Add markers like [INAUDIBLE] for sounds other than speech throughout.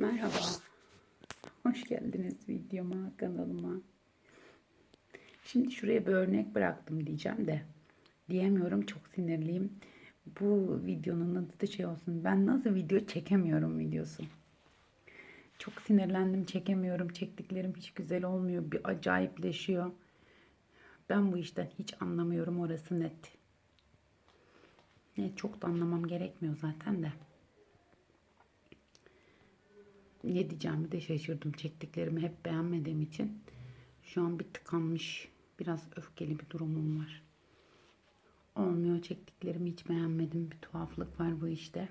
Merhaba. Hoş geldiniz videoma, kanalıma. Şimdi şuraya bir örnek bıraktım diyeceğim de diyemiyorum çok sinirliyim. Bu videonun adı da şey olsun. Ben nasıl video çekemiyorum videosu. Çok sinirlendim çekemiyorum. Çektiklerim hiç güzel olmuyor. Bir acayipleşiyor. Ben bu işten hiç anlamıyorum orası net. Ne çok da anlamam gerekmiyor zaten de. Ne diyeceğimi de şaşırdım. Çektiklerimi hep beğenmediğim için. Şu an bir tıkanmış, biraz öfkeli bir durumum var. Olmuyor. Çektiklerimi hiç beğenmedim. Bir tuhaflık var bu işte.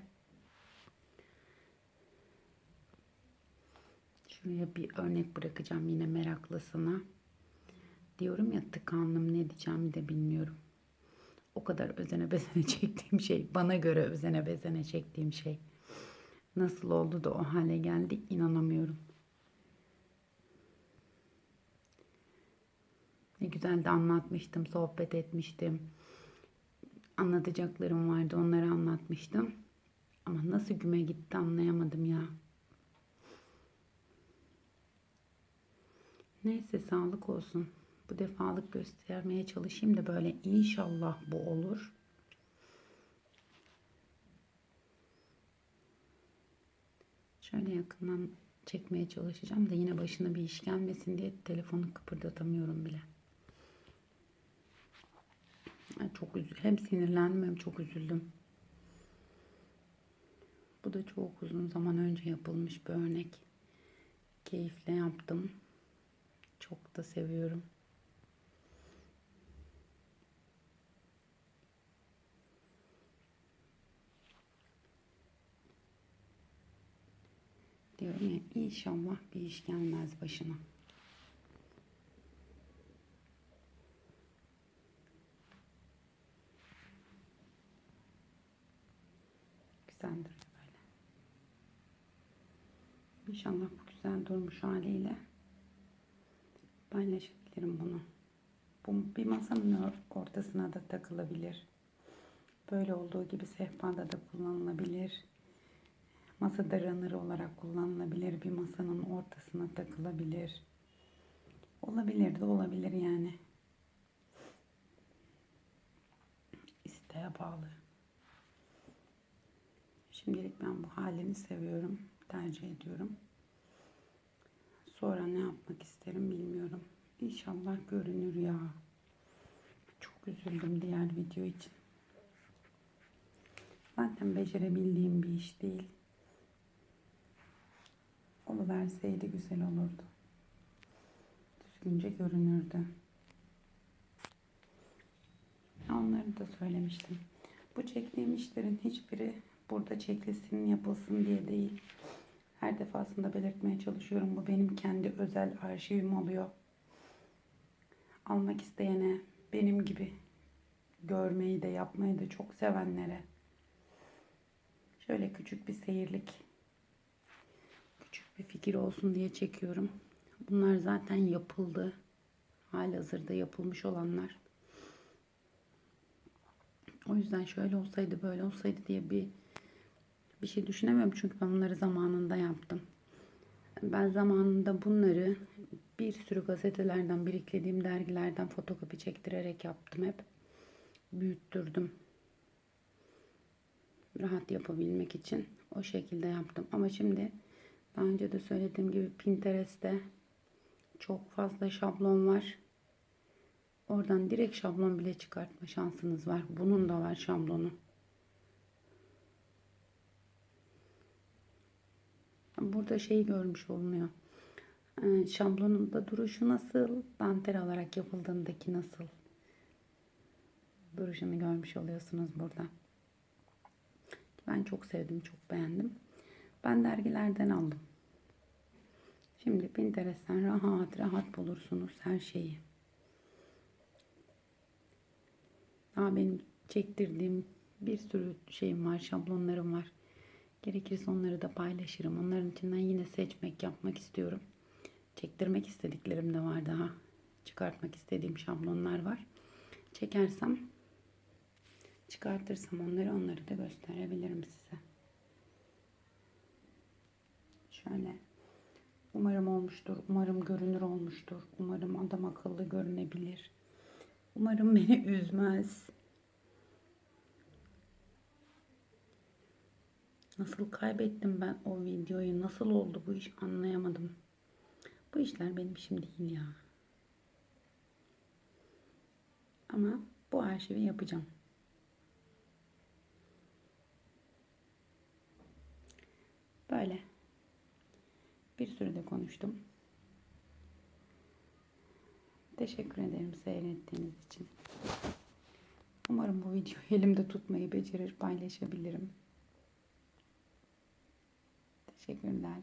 Şuraya bir örnek bırakacağım yine meraklısına. Diyorum ya tıkandım ne diyeceğimi de bilmiyorum. O kadar özene bezene [LAUGHS] çektiğim şey. Bana göre özene bezene çektiğim şey. Nasıl oldu da o hale geldi inanamıyorum. Ne güzel de anlatmıştım, sohbet etmiştim. Anlatacaklarım vardı, onları anlatmıştım. Ama nasıl güme gitti anlayamadım ya. Neyse sağlık olsun. Bu defalık göstermeye çalışayım da böyle inşallah bu olur. Şöyle yakından çekmeye çalışacağım da yine başına bir iş gelmesin diye telefonu kıpırdatamıyorum bile. Çok. Hem sinirlendim hem çok üzüldüm. Bu da çok uzun zaman önce yapılmış bir örnek. Keyifle yaptım. Çok da seviyorum. Diyorum ya inşallah bir iş gelmez başına. Güzel duruyor böyle. İnşallah bu güzel durmuş haliyle paylaşabilirim bunu. Bu bir masanın ortasına da takılabilir. Böyle olduğu gibi sehpada da kullanılabilir. Masada runner olarak kullanılabilir. Bir masanın ortasına takılabilir. Olabilir de olabilir yani. İsteğe bağlı. Şimdilik ben bu halini seviyorum. Tercih ediyorum. Sonra ne yapmak isterim bilmiyorum. İnşallah görünür ya. Çok üzüldüm diğer video için. Zaten becerebildiğim bir iş değil. Oluverseydi güzel olurdu. Düzgünce görünürdü. Onları da söylemiştim. Bu çektiğim işlerin hiçbiri burada çekilsin yapılsın diye değil. Her defasında belirtmeye çalışıyorum. Bu benim kendi özel arşivim oluyor. Almak isteyene, benim gibi görmeyi de yapmayı da çok sevenlere şöyle küçük bir seyirlik bir fikir olsun diye çekiyorum. Bunlar zaten yapıldı. Halihazırda yapılmış olanlar. O yüzden şöyle olsaydı böyle olsaydı diye bir bir şey düşünemiyorum çünkü ben bunları zamanında yaptım. Ben zamanında bunları bir sürü gazetelerden, biriklediğim dergilerden fotokopi çektirerek yaptım hep. Büyüttürdüm. Rahat yapabilmek için o şekilde yaptım. Ama şimdi daha önce de söylediğim gibi Pinterest'te çok fazla şablon var. Oradan direkt şablon bile çıkartma şansınız var. Bunun da var şablonu. Burada şey görmüş olunuyor. Ee, şablonunda duruşu nasıl, dantel olarak yapıldığındaki nasıl duruşunu görmüş oluyorsunuz burada. Ben çok sevdim, çok beğendim. Ben dergilerden aldım. Şimdi Pinterest'ten rahat rahat bulursunuz her şeyi. Daha benim çektirdiğim bir sürü şeyim var, şablonlarım var. Gerekirse onları da paylaşırım. Onların içinden yine seçmek, yapmak istiyorum. Çektirmek istediklerim de var daha. Çıkartmak istediğim şablonlar var. Çekersem, çıkartırsam onları onları da gösterebilirim size. Şöyle. Umarım olmuştur. Umarım görünür olmuştur. Umarım adam akıllı görünebilir. Umarım beni [LAUGHS] üzmez. Nasıl kaybettim ben o videoyu? Nasıl oldu bu iş anlayamadım. Bu işler benim işim değil ya. Ama bu arşivi yapacağım. Böyle. Bir sürede konuştum. Teşekkür ederim seyrettiğiniz için. Umarım bu videoyu [LAUGHS] elimde tutmayı becerir, paylaşabilirim. Teşekkürler.